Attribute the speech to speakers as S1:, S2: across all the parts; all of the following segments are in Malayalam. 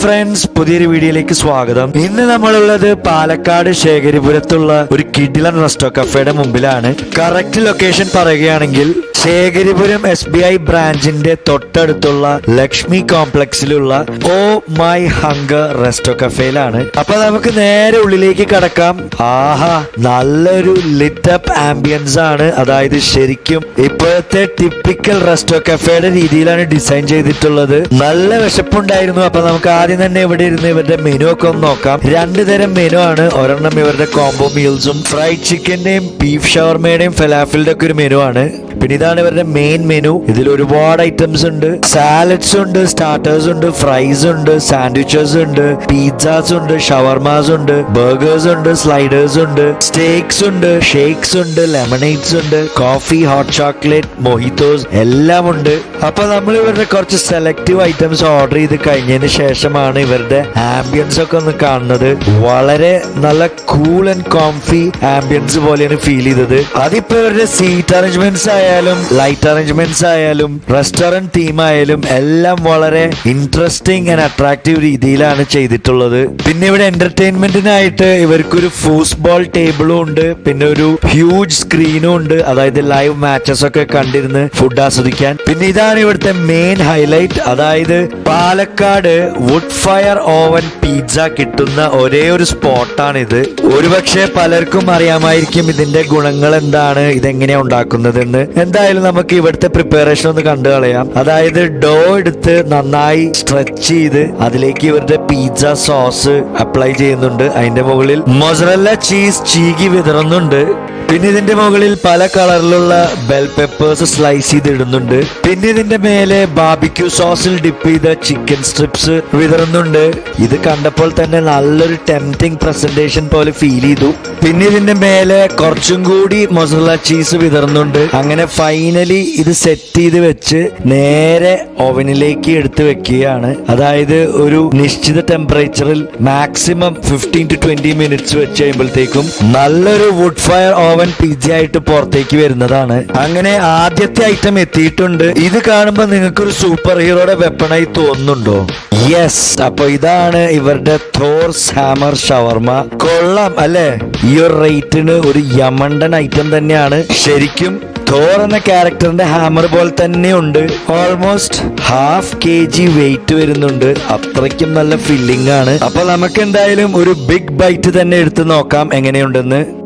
S1: ഫ്രണ്ട്സ് പുതിയൊരു വീഡിയോയിലേക്ക് സ്വാഗതം. ഇന്ന് നമ്മളുള്ളത് പാലക്കാട് ശേഖരിപുരത്തുള്ള ഒരു കിഡിലൻ റെസ്റ്റോ കഫേയുടെ മുമ്പിലാണ്. കറക്റ്റ് ലൊക്കേഷൻ പറയുകയാണെങ്കിൽ ശേഖരിപുരം എസ് ബി ഐ ബ്രാഞ്ചിന്റെ തൊട്ടടുത്തുള്ള ലക്ഷ്മി കോംപ്ലക്സിലുള്ള ഓ മൈ ഹങ്കർ റെസ്റ്റോ കഫേയിലാണ്. അപ്പൊ നമുക്ക് നേരെ ഉള്ളിലേക്ക് കടക്കാം. ആഹാ നല്ലൊരു ലിറ്റ് അപ്പ് ആംബിയൻസ് ആണ്. അതായത് ശരിക്കും ഇപ്പോഴത്തെ ടിപ്പിക്കൽ റെസ്റ്റോ കഫേയുടെ രീതിയിലാണ് ഡിസൈൻ ചെയ്തിട്ടുള്ളത്. നല്ല വിശപ്പുണ്ടായിരുന്നു. അപ്പൊ നമുക്ക് ആദ്യം തന്നെ ഇവിടെ ഇരുന്ന് ഇവരുടെ മെനു ഒക്കെ ഒന്ന് നോക്കാം. രണ്ടു തരം മെനു ആണ്. ഒരെണ്ണം ഇവരുടെ കോംബോ മീൽസും ഫ്രൈഡ് ചിക്കന്റെയും ബീഫ് ഷവർമയുടെയും ഫലാഫിലിന്റെ ഒക്കെ ഒരു മെനു ആണ്. പിന്നെ ഇതാണ് ഇവരുടെ മെയിൻ മെനു ഇതിൽ ഒരുപാട് ഐറ്റംസ് ഉണ്ട്. സാലഡ്സ് ഉണ്ട് സ്റ്റാർട്ടേഴ്സ് ഉണ്ട് ഫ്രൈസ് ഉണ്ട് സാൻഡ്വിച്ചസ് ഉണ്ട് പിസ്സാസ് ഉണ്ട് ഷവർമാസ് ഉണ്ട് ബർഗേഴ്സ് ഉണ്ട് സ്ലൈഡേഴ്സ് ഉണ്ട് സ്റ്റേക്സ് ഉണ്ട് ഷേക്സ് ഉണ്ട് ലെമണേറ്റ്സ് ഉണ്ട് കോഫി ഹോട്ട് ചോക്ലേറ്റ് മൊഹിത്തോസ് എല്ലാം ഉണ്ട്. അപ്പൊ നമ്മൾ ഇവരുടെ കുറച്ച് സെലക്റ്റീവ് ഐറ്റംസ് ഓർഡർ ചെയ്ത് കഴിഞ്ഞതിന് ശേഷമാണ് ഇവരുടെ ആംബിയൻസ് ഒക്കെ ഒന്ന് കാണുന്നത്. വളരെ നല്ല കൂൾ ആൻഡ് കോംഫി ആംബിയൻസ് പോലെയാണ് ഫീൽ ചെയ്തത്. അതിപ്പോ ഇവരുടെ സീറ്റ് അറേഞ്ച്മെന്റ്സ് ആയാലും ലൈറ്റ് അറേഞ്ച്മെന്റ്സ് ആയാലും റെസ്റ്റോറന്റ് തീം ആയാലും എല്ലാം വളരെ ഇൻട്രസ്റ്റിംഗ് ആൻഡ് അട്രാക്റ്റീവ് രീതിയിലാണ് ചെയ്തിട്ടുള്ളത്. പിന്നെ ഇവിടെ എന്റർടൈൻമെന്റിനായിട്ട് ഇവർക്കൊരു ഫൂസ്ബോൾ ടേബിളും ഉണ്ട്. പിന്നെ ഒരു ഹ്യൂജ് സ്ക്രീനും ഉണ്ട്. അതായത് ലൈവ് മാച്ചസ് ഒക്കെ കണ്ടിരുന്ന് ഫുഡ് ആസ്വദിക്കാൻ. പിന്നെ ഇതാണ് ഇവിടുത്തെ മെയിൻ ഹൈലൈറ്റ് അതായത് Palakkad wood fire oven pizza കിട്ടുന്ന ഒരേ ഒരു സ്പോട്ടാണ് ഇത് ഒരുപക്ഷെ പലർക്കും അറിയാമായിരിക്കും ഇതിന്റെ ഗുണങ്ങൾ എന്താണ് ഇതെങ്ങനെയാ ഉണ്ടാക്കുന്നതെന്ന്. എന്തായാലും നമുക്ക് ഇവിടുത്തെ പ്രിപ്പറേഷൻ ഒന്ന് കണ്ടു കളയാം. അതായത് ഡോ എടുത്ത് നന്നായി സ്ട്രെച്ച് ചെയ്ത് അതിലേക്ക് ഇവരുടെ പിസ്സ സോസ് അപ്ലൈ ചെയ്യുന്നുണ്ട്. അതിന്റെ മുകളിൽ മൊസറല്ല ചീസ് ചീകി വിതറുന്നുണ്ട്. പിന്നെ ഇതിന്റെ മുകളിൽ പല കളറിലുള്ള ബെൽ പെപ്പേഴ്സ് സ്ലൈസ് ചെയ്ത് ഇടുന്നുണ്ട് പിന്നെ ഇതിന്റെ മേലെ ബാബിക്യൂ സോസിൽ ഡിപ്പ് ചെയ്ത ചിക്കൻ സ്ട്രിപ്സ് വിതറുന്നുണ്ട്. ഇത് കണ്ടപ്പോൾ തന്നെ നല്ലൊരു ടെംപ്റ്റിംഗ് പ്രസന്റേഷൻ പോലെ ഫീൽ ചെയ്തു. പിന്നെ ഇതിന്റെ മേലെ കുറച്ചും കൂടി മൊസറല ചീസ് വിതറുന്നുണ്ട്. അങ്ങനെ ഫൈനലി ഇത് സെറ്റ് ചെയ്ത് വെച്ച് നേരെ ഓവനിലേക്ക് എടുത്തു വെക്കുകയാണ്. അതായത് ഒരു നിശ്ചിത ടെമ്പറേച്ചറിൽ maximum fifteen to twenty minutes വെച്ച് കഴിയുമ്പോഴത്തേക്കും നല്ലൊരു വുഡ് ഫയർ ഓവൻ പിജ്ജ ആയിട്ട് പുറത്തേക്ക് വരുന്നതാണ്. അങ്ങനെ ആദ്യത്തെ ഐറ്റം എത്തിയിട്ടുണ്ട്. ഇത് കാണുമ്പോൾ നിങ്ങൾക്കൊരു സൂപ്പർ ഹീറോയുടെ വെപ്പണായി തോന്നുന്നുണ്ടോ? യെസ് അപ്പൊ ഇതാണ് ഇവരുടെ തോർസ് ഹാമർ ഷവർമ കൊള്ളാം അല്ലെ? ഈ ഒരു റേറ്റിന് ഒരു യമണ്ടൻ ഐറ്റം തന്നെയാണ്. ശരിക്കും തോർ എന്ന ക്യാരക്ടറിന്റെ ഹാമർ പോലെ തന്നെ ഉണ്ട്. Almost half K G weight വരുന്നുണ്ട്. അത്രയ്ക്കും നല്ല ഫില്ലിംഗ് ആണ്. അപ്പൊ നമുക്ക് എന്തായാലും ഒരു ബിഗ് ബൈറ്റ് തന്നെ എടുത്ത് നോക്കാം. എങ്ങനെയുണ്ടെന്ന്?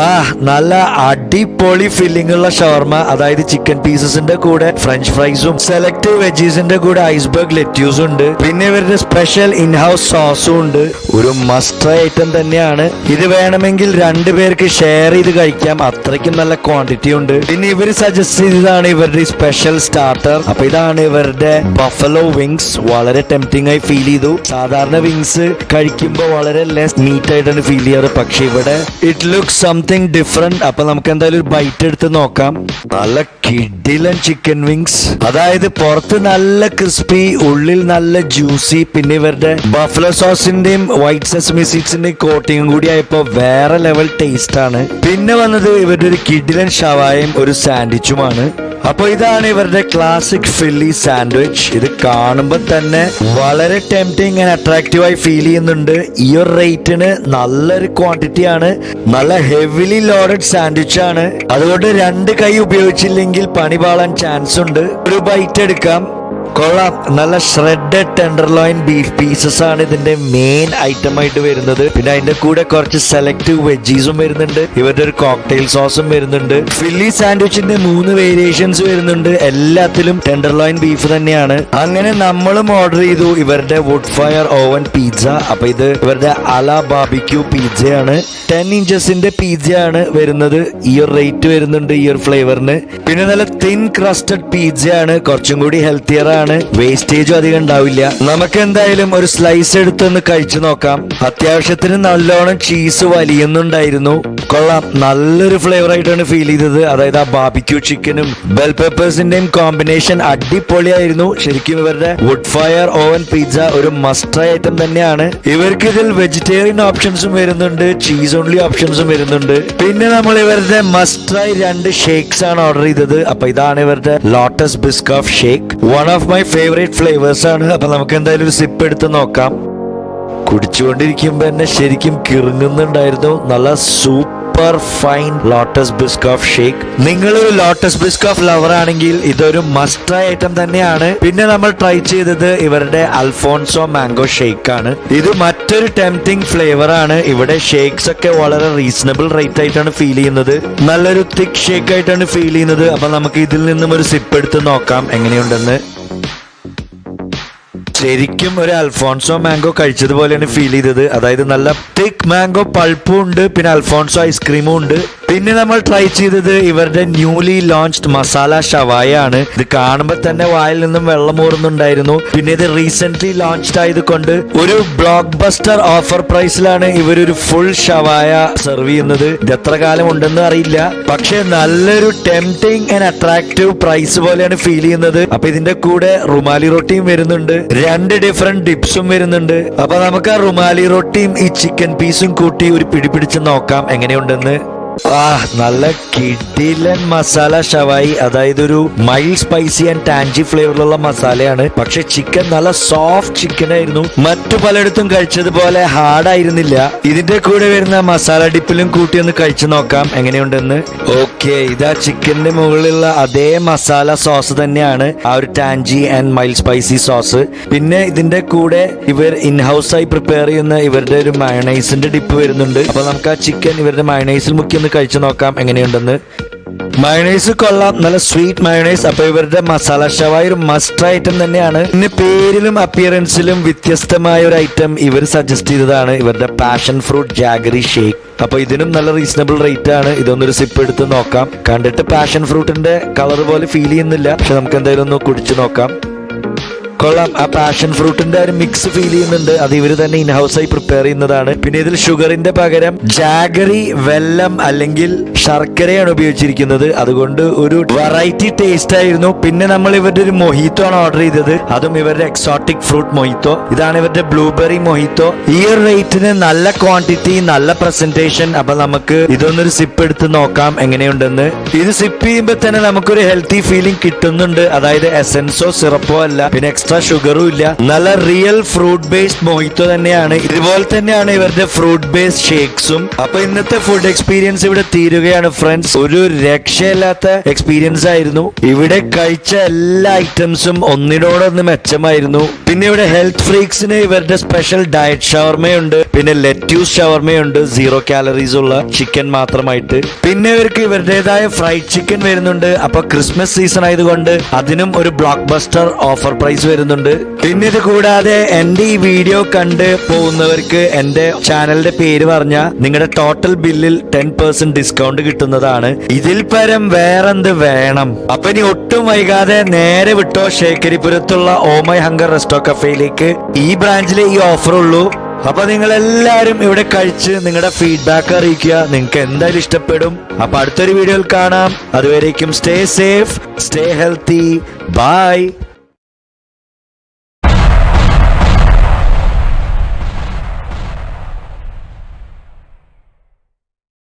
S1: ആ നല്ല അടിപൊളി ഫില്ലിംഗ് ഉള്ള ഷവർമ. അതായത് ചിക്കൻ പീസസിന്റെ കൂടെ ഫ്രഞ്ച് ഫ്രൈസും സെലക്ട് വെജീസിന്റെ കൂടെ ഐസ്ബർഗ് ലെറ്റ്യൂസും ഉണ്ട്. പിന്നെ ഇവരുടെ സ്പെഷ്യൽ ഇൻഹൗസ് സോസും ഉണ്ട്. ഒരു മസ്റ്റ് ഐറ്റം തന്നെയാണ്. ഇത് വേണമെങ്കിൽ രണ്ടു പേർക്ക് ഷെയർ ചെയ്ത് കഴിക്കാം. അത്രയ്ക്കും നല്ല ക്വാണ്ടിറ്റി ഉണ്ട്. പിന്നെ ഇവർ സജസ്റ്റ് ചെയ്തതാണ് ഇവരുടെ സ്പെഷ്യൽ സ്റ്റാർട്ടർ അപ്പൊ ഇതാണ് ഇവരുടെ ബഫലോ വിങ്സ് വളരെ ടെംപ്റ്റിംഗ് ആയി ഫീൽ ചെയ്തു. സാധാരണ വിങ്സ് കഴിക്കുമ്പോൾ വളരെ ലെസ് നീറ്റ് ആയിട്ടാണ് ഫീൽ ചെയ്യാറ്. പക്ഷെ ഇവിടെ ഇറ്റ് ലുക്ക് സംതിങ് ഡിഫറെന്റ് അപ്പൊ നമുക്ക് എന്തായാലും ഒരു ബൈറ്റ് എടുത്ത് നോക്കാം. നല്ല കിഡിലൻ ചിക്കൻ വിങ്സ് അതായത് പുറത്ത് നല്ല ക്രിസ്പി ഉള്ളിൽ നല്ല ജ്യൂസി പിന്നെ ഇവരുടെ ബഫലോ സോസിന്റെയും വൈറ്റ് സെസമി സീഡ്സിന്റെയും കോട്ടിങ്ങും കൂടി ആയപ്പോ വേറെ ലെവൽ ടേസ്റ്റ് ആണ്. പിന്നെ വന്നത് ഇവരുടെ ഒരു കിഡിലൻ ഷവായും ഒരു സാൻഡ്വിച്ചുമാണ് അപ്പൊ ഇതാണ് ഇവരുടെ ക്ലാസിക് ഫില്ലി സാൻഡ്വിച്ച് ഇത് കാണുമ്പോൾ തന്നെ വളരെ ടെംപ്റ്റിംഗ് ആൻഡ് അട്രാക്റ്റീവ് ആയി ഫീൽ ചെയ്യുന്നുണ്ട്. ഈ ഒരു റേറ്റിന് നല്ലൊരു ക്വാണ്ടിറ്റി ആണ്. നല്ല ഹെവിലി ലോഡഡ് സാൻഡ്വിച്ച് ആണ്. അതുകൊണ്ട് രണ്ട് കൈ ഉപയോഗിച്ചില്ലെങ്കിൽ പണി പാളാൻ ചാൻസ് ഉണ്ട്. ഒരു ബൈറ്റ് എടുക്കാം. കൊള്ളാം. നല്ല ഷ്രെഡഡ് ടെൻഡർലോയിൻ ബീഫ് പീസസ് ആണ് ഇതിന്റെ മെയിൻ ഐറ്റം ആയിട്ട് വരുന്നത്. പിന്നെ അതിന്റെ കൂടെ കുറച്ച് സെലക്റ്റീവ് വെജീസും വരുന്നുണ്ട്. ഇവരുടെ ഒരു കോക്ടെയിൽ സോസും വരുന്നുണ്ട്. ഫില്ലി സാൻഡ്വിച്ചിന്റെ മൂന്ന് വേരിയേഷൻസ് വരുന്നുണ്ട്. എല്ലാത്തിലും ടെൻഡർലോയിൻ ബീഫ് തന്നെയാണ്. അങ്ങനെ നമ്മളും ഓർഡർ ചെയ്തു. ഇവരുടെ വുഡ് ഫയർ ഓവൻ പിസ്സ അപ്പൊ ഇത് ഇവരുടെ അല ബാബിക്യൂ പിസ്സയാണ് ടെൻ ഇഞ്ചസിന്റെ പിസ്സയാണ് വരുന്നത്. ഈ ഒരു റേറ്റ് വരുന്നുണ്ട് ഈ ഒരു ഫ്ലേവറിന് പിന്നെ നല്ല തിൻ ക്രസ്റ്റഡ് പിസ്സയാണ് കുറച്ചും കൂടി ഹെൽത്തിയർ ആണ്. വേസ്റ്റേജും അധികം ഉണ്ടാവില്ല. നമുക്ക് എന്തായാലും ഒരു സ്ലൈസ് എടുത്തൊന്ന് കഴിച്ചു നോക്കാം. അത്യാവശ്യത്തിന് നല്ലോണം ചീസ് വലിയുന്നുണ്ടായിരുന്നു. കൊള്ളാം. നല്ലൊരു ഫ്ലേവർ ആയിട്ടാണ് ഫീൽ ചെയ്തത്. അതായത് ആ ബാബിക്യൂ ചിക്കനും ബെൽ പെപ്പേഴ്സിന്റെയും കോമ്പിനേഷൻ അടിപൊളിയായിരുന്നു. ശരിക്കും ഇവരുടെ വുഡ് ഫയർ ഓവൻ പിസ്സ ഒരു മസ്റ്റ് ഐറ്റം തന്നെയാണ്. ഇവർക്ക് ഇതിൽ വെജിറ്റേറിയൻ ഓപ്ഷൻസും വരുന്നുണ്ട് ചീസ് ഓൺലി ഓപ്ഷൻസും വരുന്നുണ്ട്. പിന്നെ നമ്മൾ ഇവരുടെ മസ്റ്റ് രണ്ട് ഷേക്സ് ആണ് ഓർഡർ ചെയ്തത്. അപ്പൊ ഇതാണ് ഇവരുടെ Lotus Biscoff shake one of my favourite flavours ആണ്. അപ്പൊ നമുക്ക് എന്തായാലും ഒരു സിപ്പ് എടുത്ത് നോക്കാം. കുടിച്ചുകൊണ്ടിരിക്കുമ്പോ എന്നെ ശരിക്കും കിറുങ്ങുന്നുണ്ടായിരുന്നു. നല്ല super fine Lotus Biscoff shake നിങ്ങൾ ഒരു ലോട്ടസ് ബിസ്കോഫ് ലവർ ആണെങ്കിൽ ഇതൊരു മസ്റ്റ് ഐറ്റം തന്നെയാണ്. പിന്നെ നമ്മൾ ട്രൈ ചെയ്തത് ഇവരുടെ അൽഫോൺസോ മാംഗോ ഷേക്ക് ആണ്. ഇത് മറ്റൊരു ടെംപ്റ്റിംഗ് ഫ്ലേവർ ആണ്. ഇവിടെ ഷേക്സ് ഒക്കെ വളരെ റീസണബിൾ റേറ്റ് ആയിട്ടാണ് ഫീൽ ചെയ്യുന്നത്. നല്ലൊരു തിക് ഷേക്ക് ആയിട്ടാണ് ഫീൽ ചെയ്യുന്നത്. അപ്പൊ നമുക്ക് ഇതിൽ നിന്നും ഒരു സിപ്പ് എടുത്ത് നോക്കാം. എങ്ങനെയുണ്ടെന്ന്. ശരിക്കും ഒരു അൽഫോൺസോ മാംഗോ കഴിച്ചതുപോലെയാണ് ഫീൽ ചെയ്തത്. അതായത് നല്ല തിക് മാംഗോ പൾപ്പും ഉണ്ട് പിന്നെ അൽഫോൺസോ ഐസ്ക്രീമും ഉണ്ട്. പിന്നെ നമ്മൾ ട്രൈ ചെയ്തത് ഇവരുടെ ന്യൂലി ലോഞ്ച്ഡ് മസാല ഷവായ ആണ്. ഇത് കാണുമ്പോൾ തന്നെ വായിൽ നിന്നും വെള്ളം ഊറുന്നുണ്ടായിരുന്നു. പിന്നെ ഇത് റീസെന്റ് ലോഞ്ച്ഡ് ആയതുകൊണ്ട് ഒരു ബ്ലോക്ക് ബസ്റ്റർ ഓഫർ പ്രൈസിലാണ് ഇവരൊരു ഫുൾ ഷവായ സെർവ് ചെയ്യുന്നത്. ഇത് എത്ര കാലം ഉണ്ടെന്ന് അറിയില്ല. പക്ഷെ നല്ലൊരു ടെംപ്റ്റിംഗ് ആൻഡ് അട്രാക്റ്റീവ് പ്രൈസ് പോലെയാണ് ഫീൽ ചെയ്യുന്നത്. അപ്പൊ ഇതിന്റെ കൂടെ റുമാലി റൊട്ടിയും വരുന്നുണ്ട്. രണ്ട് ഡിഫറെന്റ് ഡിപ്സും വരുന്നുണ്ട്. അപ്പൊ നമുക്ക് ആ റുമാലി റൊട്ടിയും ഈ ചിക്കൻ പീസും കൂട്ടി ഒരു പിടിപിടിച്ച് നോക്കാം എങ്ങനെയുണ്ടെന്ന്. ആ നല്ല കിടിലൻ മസാല ഷവായി. അതായത് ഒരു മൈൽഡ് സ്പൈസി ആൻഡ് ടാൻജി ഫ്ലേവറിലുള്ള മസാലയാണ്. പക്ഷെ ചിക്കൻ നല്ല സോഫ്റ്റ് ചിക്കൻ ആയിരുന്നു. മറ്റു പലയിടത്തും കഴിച്ചതുപോലെ ഹാർഡ് ആയിരുന്നില്ല. ഇതിന്റെ കൂടെ വരുന്ന മസാല ഡിപ്പിലും കൂട്ടി ഒന്ന് കഴിച്ചു നോക്കാം. എങ്ങനെയുണ്ടെന്ന്? ഓക്കെ ഇതാ ചിക്കന്റെ മുകളിലുള്ള അതേ മസാല സോസ് തന്നെയാണ്. ആ ഒരു tangy and mild spicy sauce പിന്നെ ഇതിന്റെ കൂടെ ഇവർ ഇൻ ഹൗസ് ആയി പ്രിപ്പയർ ചെയ്യുന്ന ഇവരുടെ ഒരു മയണൈസിന്റെ ഡിപ്പ് വരുന്നുണ്ട്. അപ്പൊ നമുക്ക് ആ ചിക്കൻ ഇവരുടെ മയണൈസിൽ മുക്കി ഒന്ന് കഴിച്ചു നോക്കാം എങ്ങനെയുണ്ടെന്ന്. മയണൈസ് കൊള്ളാം നല്ല സ്വീറ്റ് മയണൈസ് അപ്പൊ ഇവരുടെ മസാല ഷവായ ഒരു മസ്റ്റ് ഐറ്റം തന്നെയാണ്. പിന്നെ പേരിലും അപ്പിയറൻസിലും വ്യത്യസ്തമായ ഒരു ഐറ്റം ഇവർ സജസ്റ്റ് ചെയ്തതാണ്. ഇവരുടെ പാഷൻ ഫ്രൂട്ട് ജാഗറി ഷേക്ക് അപ്പൊ ഇതിനും നല്ല റീസണബിൾ റേറ്റ് ആണ്. ഇതൊന്നൊരു സിപ്പ് എടുത്ത് നോക്കാം. കണ്ടിട്ട് പാഷൻ ഫ്രൂട്ടിന്റെ കളർ പോലെ ഫീൽ ചെയ്യുന്നില്ല. പക്ഷെ നമുക്ക് എന്തായാലും ഒന്ന് കുടിച്ചു നോക്കാം. കൊള്ളാം. ആ പാഷൻ ഫ്രൂട്ടിന്റെ ഒരു മിക്സ് ഫീൽ ചെയ്യുന്നുണ്ട്. അത് ഇവർ തന്നെ ഇൻ ഹൗസ് ആയി പ്രിപ്പയർ ചെയ്യുന്നതാണ്. പിന്നെ ഇതിൽ ഷുഗറിന്റെ പകരം ജാഗറി വെല്ലം അല്ലെങ്കിൽ ശർക്കരയാണ് ഉപയോഗിച്ചിരിക്കുന്നത്. അതുകൊണ്ട് ഒരു വെറൈറ്റി ടേസ്റ്റ് ആയിരുന്നു. പിന്നെ നമ്മൾ ഇവരുടെ ഒരു മൊഹിത്തോ ആണ് ഓർഡർ ചെയ്തത്. അതും ഇവരുടെ എക്സോട്ടിക് ഫ്രൂട്ട് മൊഹിത്തോ ഇതാണ് ഇവരുടെ ബ്ലൂബെറി മൊഹിത്തോ ഈ റേറ്റിന് നല്ല ക്വാണ്ടിറ്റി നല്ല പ്രസന്റേഷൻ അപ്പൊ നമുക്ക് ഇതൊന്നൊരു സിപ്പ് എടുത്ത് നോക്കാം എങ്ങനെയുണ്ടെന്ന്. ഇത് സിപ്പ് ചെയ്യുമ്പോൾ തന്നെ നമുക്കൊരു ഹെൽത്തി ഫീലിംഗ് കിട്ടുന്നുണ്ട്. അതായത് എസെൻസോ സിറപ്പോ അല്ല. പിന്നെ എക്സ്ട്രാ ഷുഗറും ഇല്ല. നല്ല റിയൽ ഫ്രൂട്ട് ബേസ്ഡ് മൊയ്ത്തോ തന്നെയാണ്. ഇതുപോലെ തന്നെയാണ് ഇവരുടെ ഫ്രൂട്ട് ബേസ്ഡ് ഷേക്സും അപ്പൊ ഇന്നത്തെ ഫുഡ് എക്സ്പീരിയൻസ് ഇവിടെ തീരുകയാണ് ഫ്രണ്ട്സ് ഒരു രക്ഷയില്ലാത്ത എക്സ്പീരിയൻസ് ആയിരുന്നു. ഇവിടെ കഴിച്ച എല്ലാ ഐറ്റംസും ഒന്നിനോടൊന്ന് മെച്ചമായിരുന്നു. പിന്നെ ഇവിടെ ഹെൽത്ത് ഫ്രീക്സിന് ഇവരുടെ സ്പെഷ്യൽ ഡയറ്റ് ഷവർമയുണ്ട്. പിന്നെ ലെറ്റ്യൂസ് ഷവർമയുണ്ട്. സീറോ കാലറീസ് ഉള്ള ചിക്കൻ മാത്രമായിട്ട്. പിന്നെ ഇവർക്ക് ഇവരുടേതായ ഫ്രൈഡ് ചിക്കൻ വരുന്നുണ്ട്. അപ്പൊ ക്രിസ്മസ് സീസൺ ആയതുകൊണ്ട് അതിനും ഒരു ബ്ലോക്ക് ബസ്റ്റർ ഓഫർ പ്രൈസ് വരുന്നുണ്ട്. പിന്നെ ഇത് കൂടാതെ എന്റെ ഈ വീഡിയോ കണ്ട് പോകുന്നവർക്ക് എന്റെ ചാനലിന്റെ പേര് പറഞ്ഞ നിങ്ങളുടെ ടോട്ടൽ ബില്ലിൽ ടെൻ പെർസെന്റ് ഡിസ്കൗണ്ട് കിട്ടുന്നതാണ്. ഇതിൽ പരം വേറെന്ത് വേണം? അപ്പൊ ഇനി ഒട്ടും വൈകാതെ നേരെ വിട്ടോ ശേഖരിപുരത്തുള്ള ഓമൈ ഹങ്കർ റെസ്റ്റോ കഫേയിലേക്ക് ഈ ബ്രാഞ്ചിലെ ഈ ഓഫർ ഉള്ളൂ. അപ്പൊ നിങ്ങൾ എല്ലാവരും ഇവിടെ കഴിച്ച് നിങ്ങളുടെ ഫീഡ്ബാക്ക് അറിയിക്കുക. നിങ്ങൾക്ക് എന്തായാലും ഇഷ്ടപ്പെടും. അപ്പൊ അടുത്തൊരു വീഡിയോയിൽ കാണാം. അതുവരേക്കും stay safe stay healthy bye